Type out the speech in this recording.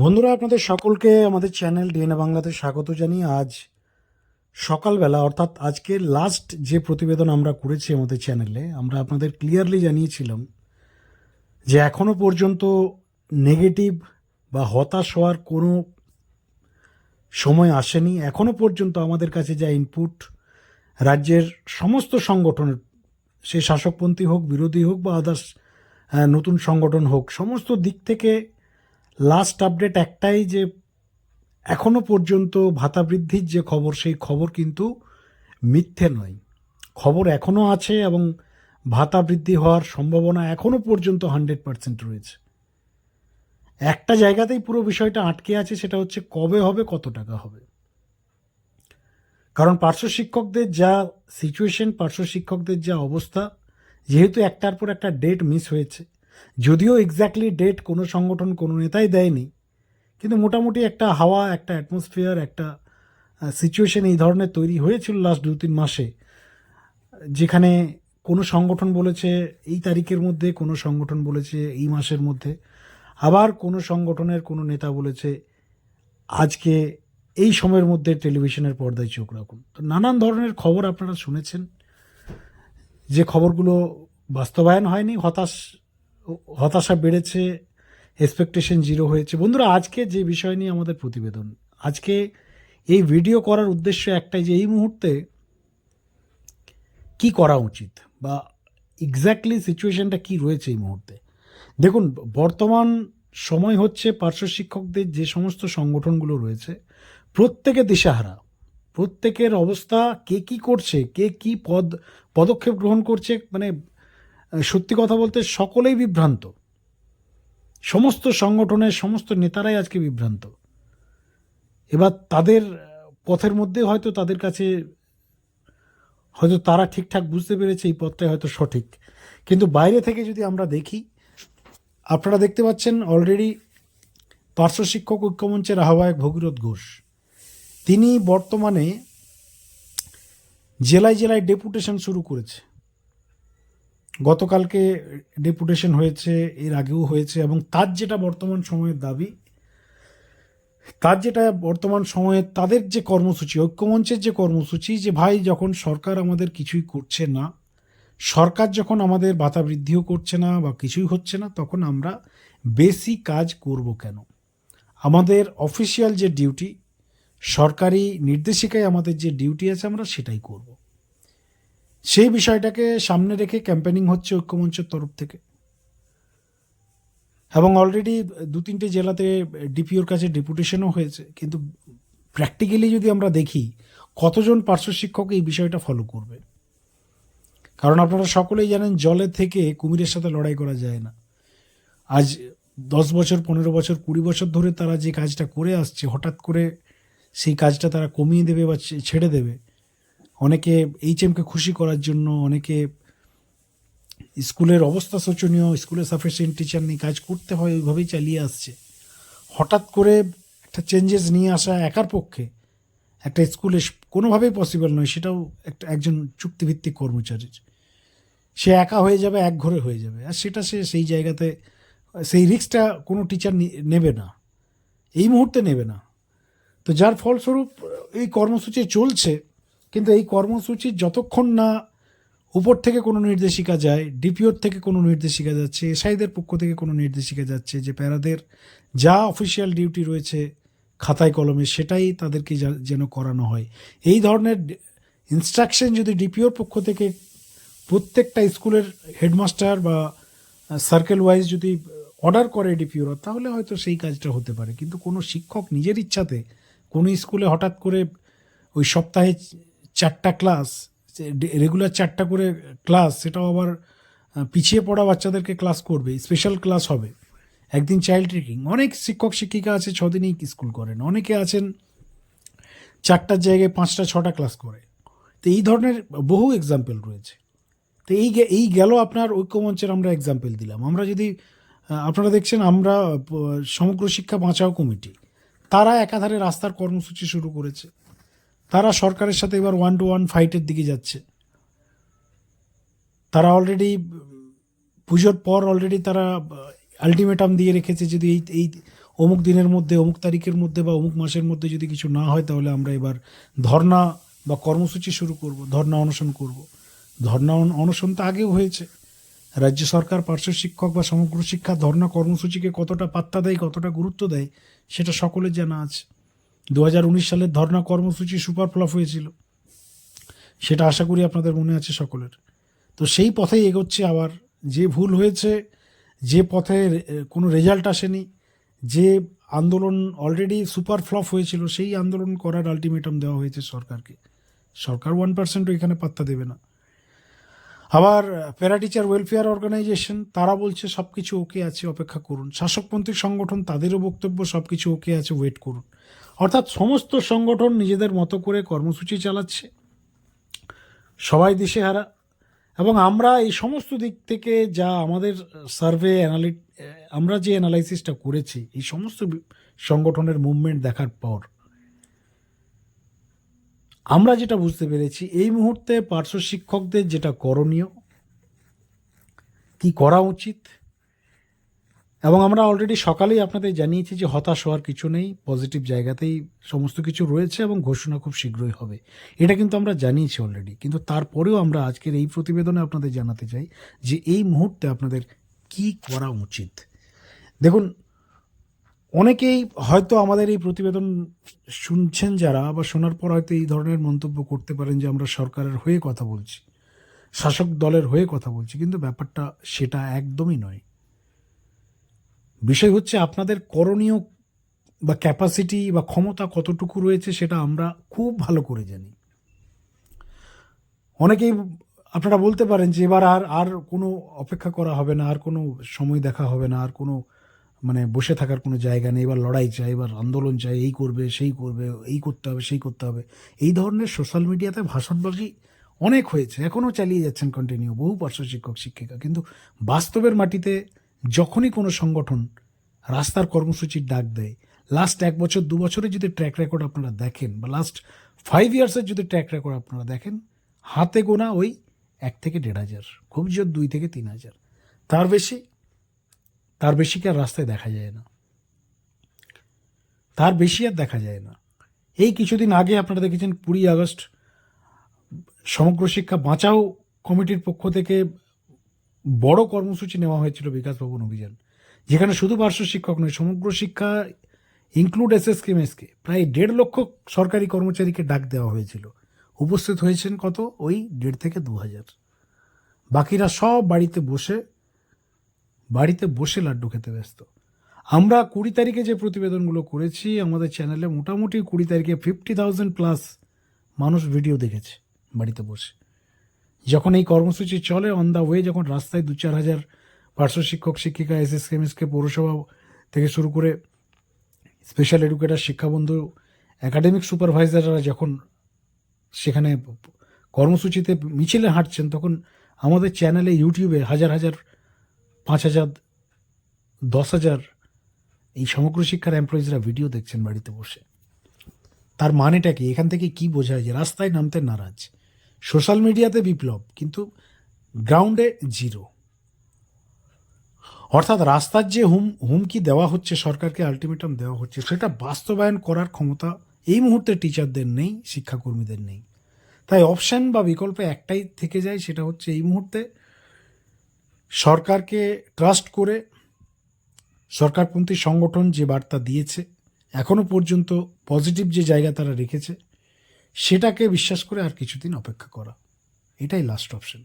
বন্ধুরা, আপনাদের সকলকে আমাদের চ্যানেল ডিএনএ বাংলাতে স্বাগত জানিয়ে আজ সকালবেলা, অর্থাৎ আজকে লাস্ট যে প্রতিবেদন আমরা করেছি আমাদের চ্যানেলে, আমরা আপনাদের ক্লিয়ারলি জানিয়েছিলাম যে এখনও পর্যন্ত নেগেটিভ বা হতাশ হওয়ার কোনো সময় আসেনি। এখনও পর্যন্ত আমাদের কাছে যা ইনপুট রাজ্যের সমস্ত সংগঠনের সে শাসকপন্থী হোক, বিরোধী হোক বা আদার্স নতুন সংগঠন হোক, সমস্ত দিক থেকে লাস্ট আপডেট একটাই যে, এখনও পর্যন্ত ভাতা বৃদ্ধির যে খবর, সেই খবর কিন্তু মিথ্যে নয়। খবর এখনও আছে এবং ভাতা বৃদ্ধি হওয়ার সম্ভাবনা এখনও পর্যন্ত হান্ড্রেড পার্সেন্ট রয়েছে। একটা জায়গাতেই পুরো বিষয়টা আটকে আছে, সেটা হচ্ছে কবে হবে, কত টাকা হবে। কারণ পার্শ্ব শিক্ষকদের যা সিচুয়েশন পার্শ্ব শিক্ষকদের যা অবস্থা, যেহেতু একটার পর একটা ডেট মিস হয়েছে যদিও এক্স্যাক্টলি ডেট কোনো সংগঠন কোনো নেতাই দেয়নি, কিন্তু মোটামুটি একটা হাওয়া, একটা অ্যাটমসফিয়ার একটা সিচুয়েশন এই ধরনের তৈরি হয়েছিল লাস্ট দু তিন মাসে, যেখানে কোনো সংগঠন বলেছে এই তারিখের মধ্যে, কোনো সংগঠন বলেছে এই মাসের মধ্যে, আবার কোনো সংগঠনের কোনো নেতা বলেছে আজকে এই সময়ের মধ্যে টেলিভিশনের পর্দায় চোখ রাখুন। তো নানান ধরনের খবর আপনারা শুনেছেন, যে খবরগুলো বাস্তবায়ন হয়নি, হতাশ হতাশা বেড়েছে এক্সপেকটেশন জিরো হয়েছে। বন্ধুরা, আজকে যে বিষয় নিয়ে আমাদের প্রতিবেদন, আজকে এই ভিডিও করার উদ্দেশ্য একটাই যে এই মুহূর্তে কি করা উচিত বা এক্স্যাক্টলি সিচুয়েশনটা কি রয়েছে এই মুহূর্তে। দেখুন, বর্তমান সময় হচ্ছে পার্শ্ব শিক্ষকদের যে সমস্ত সংগঠনগুলো রয়েছে প্রত্যেকে দিশাহারা, প্রত্যেকের অবস্থা কে কি করছে, কে কি পদ, পদক্ষেপ গ্রহণ করছে মানে সত্যি কথা বলতে সকলেই বিভ্রান্ত। সমস্ত সংগঠনের সমস্ত নেতারাই আজকে বিভ্রান্ত। এবার তাদের পথের মধ্যে হয়তো তাদের কাছে, হয়তো তারা ঠিকঠাক বুঝতে পেরেছে এই পথটাই হয়তো সঠিক। কিন্তু বাইরে থেকে যদি আমরা দেখি, আপনারা দেখতে পাচ্ছেন অলরেডি পার্শ্ব শিক্ষক ঐক্যমঞ্চের আহ্বায়ক ভগীরথ ঘোষ। তিনি বর্তমানে জেলায় জেলায় ডেপুটেশন শুরু করেছে। গতকালকে ডেপুটেশন হয়েছে, এর আগেও হয়েছে এবং তার যেটা বর্তমান সময়ের দাবি, তার যেটা বর্তমান সময়ে তাদের যে কর্মসূচি, ঐক্যমঞ্চের যে কর্মসূচি যে ভাই যখন সরকার আমাদের কিছুই করছে না, সরকার যখন আমাদের ভাতা বৃদ্ধিও করছে না বা কিছুই হচ্ছে না, তখন আমরা বেশি কাজ করব কেন? আমাদের অফিসিয়াল যে ডিউটি সরকারি নির্দেশিকায় আমাদের যে ডিউটি আছে আমরা সেটাই করব। সেই বিষয়টাকে সামনে রেখে ক্যাম্পেনিং হচ্ছে ঐক্যমঞ্চের তরফ থেকে। এবং অলরেডি দু তিনটে জেলাতে ডিপিওর কাছে ডেপুটেশনও হয়েছে। কিন্তু প্র্যাকটিক্যালি যদি আমরা দেখি, কতজন পার্শ্ব শিক্ষক এই বিষয়টা ফলো করবে? কারণ আপনারা সকলেই জানেন, জলে থেকে কুমিরের সাথে লড়াই করা যায় না। আজ দশ বছর, পনেরো বছর, কুড়ি বছর ধরে তারা যে কাজটা করে আসছে, হঠাৎ করে সেই কাজটা তারা কমিয়ে দেবে বা ছেড়ে দেবে অনেকে এইচএমকে খুশি করার জন্য, অনেকে স্কুলের অবস্থা শোচনীয়, স্কুলে সাফিসিয়েন্ট টিচার নিয়ে কাজ করতে হয়, ওইভাবেই চালিয়ে আসছে। হঠাৎ করে একটা চেঞ্জেস নিয়ে আসা একার পক্ষে, একটা স্কুলে কোনোভাবেই পসিবল নয়, সেটাও একটা একজন চুক্তিভিত্তিক কর্মচারীর। সে একা হয়ে যাবে, এক ঘরে হয়ে যাবে, আর সেটা সে সেই জায়গাতে, সেই রিস্কটা কোনো টিচার নেবে না। এই মুহূর্তে নেবে না। তো যার ফলস্বরূপ এই কর্মসূচি চলছে কিন্তু এই কর্মসূচি যতক্ষণ না উপর থেকে কোনো নির্দেশিকা যায় ডিপিওর থেকে কোনো নির্দেশিকা যাচ্ছে, এসআইদের পক্ষ থেকে কোনো নির্দেশিকা যাচ্ছে যে প্যারাদের যা অফিসিয়াল ডিউটি রয়েছে খাতায় কলমে সেটাই তাদেরকে যেন করানো হয়। এই ধরনের ইনস্ট্রাকশন যদি ডিপিওর পক্ষ থেকে প্রত্যেকটা স্কুলের হেডমাস্টার বা সার্কেল ওয়াইজ যদি অর্ডার করে ডিপিওরা তাহলে হয়তো সেই কাজটা হতে পারে। কিন্তু কোনো শিক্ষক নিজের ইচ্ছাতে কোনো স্কুলে হঠাৎ করে ওই সপ্তাহে চারটা ক্লাস রেগুলার চারটা করে ক্লাস, সেটাও আবার পিছিয়ে পড়া বাচ্চাদেরকে ক্লাস করবে স্পেশাল ক্লাস হবে। একদিন চাইল্ড ট্রেকিং অনেক শিক্ষক, শিক্ষিকা আছে, ছদিনই স্কুল করেন। অনেকে আছেন, চারটার জায়গায় পাঁচটা, ছটা ক্লাস করে। তো এই ধরনের বহু এক্সাম্পল রয়েছে। তো এই এই গেল আপনার ঐক্যমঞ্চের, আমরা এক্সাম্পল দিলাম। আমরা যদি আপনারা দেখছেন, আমরা সমগ্র শিক্ষা বাঁচাও কমিটি। তারা একাধারে রাস্তার কর্মসূচি শুরু করেছে। তারা সরকারের সাথে এবার ওয়ান টু ওয়ান ফাইটের দিকে যাচ্ছে। তারা অলরেডি পুজোর পর অলরেডি তারা আলটিমেটাম দিয়ে রেখেছে যদি এই এই অমুক দিনের মধ্যে, অমুক তারিখের মধ্যে বা অমুক মাসের মধ্যে যদি কিছু না হয়, তাহলে আমরা এবার ধর্না বা কর্মসূচি শুরু করব ধর্না অনশন করব। ধর্না অন- অনশন তো আগেও হয়েছে। রাজ্য সরকার, পার্শ্ব শিক্ষক বা সমগ্র শিক্ষা ধর্না কর্মসূচিকে কতটা পাত্তা দেয়, কতটা গুরুত্ব দেয়, সেটা সকলের জানা আছে। দু হাজার উনিশ সালের ধর্না কর্মসূচি সুপার ফ্লপ হয়েছিল। সেটা আশা করি আপনাদের মনে আছে সকলের। তো সেই পথেই এগোচ্ছে আবার। যে ভুল হয়েছে, যে পথে কোনো রেজাল্ট আসেনি, যে আন্দোলন অলরেডি সুপার ফ্লপ হয়েছিল, সেই আন্দোলন করার আলটিমেটাম দেওয়া হয়েছে সরকারকে। সরকার ওয়ান পার্সেন্টও এখানে পাত্তা দেবে না। আবার প্যারাটিচার ওয়েলফেয়ার অর্গানাইজেশন তারা বলছে সব কিছু ওকে আছে, অপেক্ষা করুন। শাসকপন্থী সংগঠন, তাদেরও বক্তব্য সব কিছু ওকে আছে ওয়েট করুন। অর্থাৎ সমস্ত সংগঠন নিজেদের মতো করে কর্মসূচি চালাচ্ছে। সবাই দিশেহারা। এবং আমরা এই সমস্ত দিক থেকে যা আমাদের সার্ভে অ্যানালিট আমরা যে অ্যানালাইসিসটা করেছি, এই সমস্ত সংগঠনের মুভমেন্ট দেখার পর, আমরা যেটা বুঝতে পেরেছি, এই মুহূর্তে পার্শ্ব শিক্ষকদের যেটা করণীয়, কি করা উচিত এবং আমরা অলরেডি সকালেই আপনাদের জানিয়েছি যে হতাশ হওয়ার কিছু নেই পজিটিভ জায়গাতেই সমস্ত কিছু রয়েছে এবং ঘোষণা খুব শীঘ্রই হবে। এটা কিন্তু আমরা জানিয়েছি অলরেডি কিন্তু তারপরেও আমরা আজকের এই প্রতিবেদনে আপনাদের জানাতে চাই যে এই মুহূর্তে আপনাদের কি করা উচিত। দেখুন, অনেকেই হয়তো আমাদের এই প্রতিবেদন শুনছেন যারা বা শোনার পর হয়তো এই ধরনের মন্তব্য করতে পারেন যে আমরা সরকারের হয়ে কথা বলছি, শাসক দলের হয়ে কথা বলছি, কিন্তু ব্যাপারটা সেটা একদমই নয়। বিষয় হচ্ছে আপনাদের করণীয় বা ক্যাপাসিটি বা ক্ষমতা কতটুকু রয়েছে সেটা আমরা খুব ভালো করে জানি। অনেকেই আপনারা বলতে পারেন যে এবার আর আর কোনো অপেক্ষা করা হবে না, আর কোনো সময় দেখা হবে না, আর কোনো মানে বসে থাকার কোনো জায়গা নেই, এবার লড়াই চাই, এবার আন্দোলন চাই, এই করবে, সেই করবে, এই করতে হবে, সেই করতে হবে। এই ধরনের সোশ্যাল মিডিয়াতে ভাষণবাজি অনেক হয়েছে, এখনও চালিয়ে যাচ্ছেন কন্টিনিউ বহু পার্শ্ব শিক্ষক, শিক্ষিকা। কিন্তু বাস্তবের মাটিতে যখনই কোনো সংগঠন রাস্তার কর্মসূচির ডাক দেয় লাস্ট এক বছর, দু বছরে যদি ট্র্যাক রেকর্ড আপনারা দেখেন বা লাস্ট ফাইভ ইয়ার্সের যদি ট্র্যাক রেকর্ড আপনারা দেখেন, হাতে গোনা ওই এক থেকে দেড় হাজার, খুব জোর দুই থেকে তিন হাজার। তার বেশি তার বেশি কি আর রাস্তায় দেখা যায় না? তার বেশি আর দেখা যায় না। এই কিছুদিন আগে আপনারা দেখেছেন কুড়ি আগস্ট, সমগ্র শিক্ষা বাঁচাও কমিটির পক্ষ থেকে বড় কর্মসূচি নেওয়া হয়েছিল বিকাশ ভবন অভিযান, যেখানে শুধু পার্শ্ব শিক্ষক নয়, সমগ্র শিক্ষা ইনক্লুড এস এস কেমএসকে প্রায় দেড় লক্ষ সরকারি কর্মচারীকে ডাক দেওয়া হয়েছিল। উপস্থিত হয়েছেন কত? ওই দেড় থেকে দু হাজার। বাকিরা সব বাড়িতে বসে বাড়িতে বসে লাড্ডু খেতে ব্যস্ত। আমরা কুড়ি তারিখে যে প্রতিবেদনগুলো করেছি, আমাদের চ্যানেলে মোটামুটি কুড়ি তারিখে ফিফটি থাউজেন্ড প্লাস মানুষ ভিডিও দেখেছে বাড়িতে বসে। যখন এই কর্মসূচি চলে অন দ্য ওয়ে যখন রাস্তায় দু চার হাজার পার্শ্ব শিক্ষক, শিক্ষিকা, এস এস কেমএসকে পৌরসভা থেকে শুরু করে স্পেশাল এডুকেটার শিক্ষাবন্ধু একাডেমিক সুপারভাইজাররা যখন সেখানে কর্মসূচিতে মিছিলে হাঁটছেন, তখন আমাদের চ্যানেলে ইউটিউবে হাজার হাজার, পাঁচ হাজার, দশ হাজার এই সমগ্র শিক্ষার এমপ্লয়িজরা ভিডিও দেখছেন বাড়িতে বসে। তার মানেটা কি? এখান থেকে কি বোঝায় যে রাস্তায় নামতে নারাজ। সোশ্যাল মিডিয়াতে বিপ্লব, কিন্তু গ্রাউন্ডে জিরো। অর্থাৎ রাস্তার যে হুম, হুমকি দেওয়া হচ্ছে সরকারকে, আলটিমেটাম দেওয়া হচ্ছে, সেটা বাস্তবায়ন করার ক্ষমতা এই মুহূর্তে টিচারদের নেই, শিক্ষাকর্মীদের নেই। তাই অপশন বা বিকল্প একটাই থেকে যায়, সেটা হচ্ছে এই মুহূর্তে সরকারকে ট্রাস্ট করে সরকারপন্থী সংগঠন যে বার্তা দিয়েছে, এখনও পর্যন্ত পজিটিভ যে জায়গা তারা রেখেছে সেটাকে বিশ্বাস করে আর কিছুদিন অপেক্ষা করা। এটাই লাস্ট অপশন